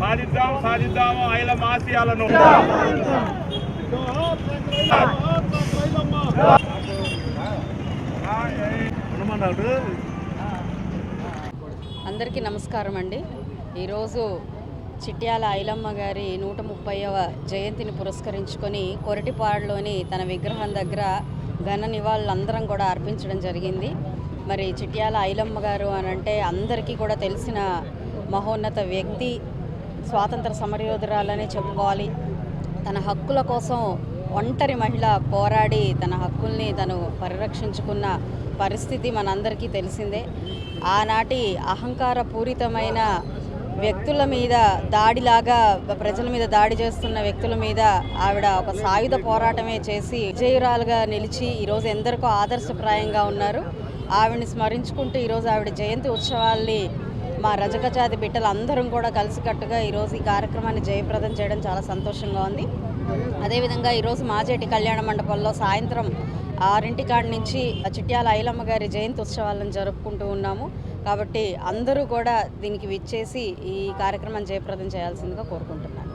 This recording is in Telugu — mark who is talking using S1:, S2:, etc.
S1: సాధిద్దాం సాధిద్దాము
S2: అందరికీ నమస్కారం అండి. ఈరోజు చిట్యాల ఐలమ్మ గారి నూట ముప్పైవ జయంతిని పురస్కరించుకొని కొరటిపాడులోని తన విగ్రహం దగ్గర ఘన నివాళులు అందరం కూడా అర్పించడం జరిగింది. మరి చిట్యాల ఐలమ్మ గారు అని అంటే అందరికీ కూడా తెలిసిన మహోన్నత వ్యక్తి స్వాతంత్ర సమరయోధురాలనే చెప్పుకోవాలి. తన హక్కుల కోసం ఒంటరి మహిళ పోరాడి తన హక్కుల్ని తను పరిరక్షించుకున్న పరిస్థితి మనందరికీ తెలిసిందే. ఆనాటి అహంకార పూరితమైన వ్యక్తుల మీద దాడిలాగా ప్రజల మీద దాడి చేస్తున్న వ్యక్తుల మీద ఆవిడ ఒక సాయుధ పోరాటమే చేసి విజయురాలుగా నిలిచి ఈరోజు ఎందరికో ఆదర్శప్రాయంగా ఉన్నారు. ఆవిడని స్మరించుకుంటూ ఈరోజు ఆవిడ జయంతి ఉత్సవాల్ని మా రజక జాతి బిడ్డలు అందరం కూడా కలిసికట్టుగా ఈరోజు ఈ కార్యక్రమాన్ని జయప్రదం చేయడం చాలా సంతోషంగా ఉంది. అదేవిధంగా ఈరోజు మాజేటి కళ్యాణ మండపంలో సాయంత్రం ఆరింటి కాడి నుంచి చిట్యాల ఐలమ్మ గారి జయంతి ఉత్సవాలను జరుపుకుంటూ ఉన్నాము. కాబట్టి అందరూ కూడా దీనికి విచ్చేసి ఈ కార్యక్రమాన్ని జయప్రదం చేయాల్సిందిగా కోరుకుంటున్నాను.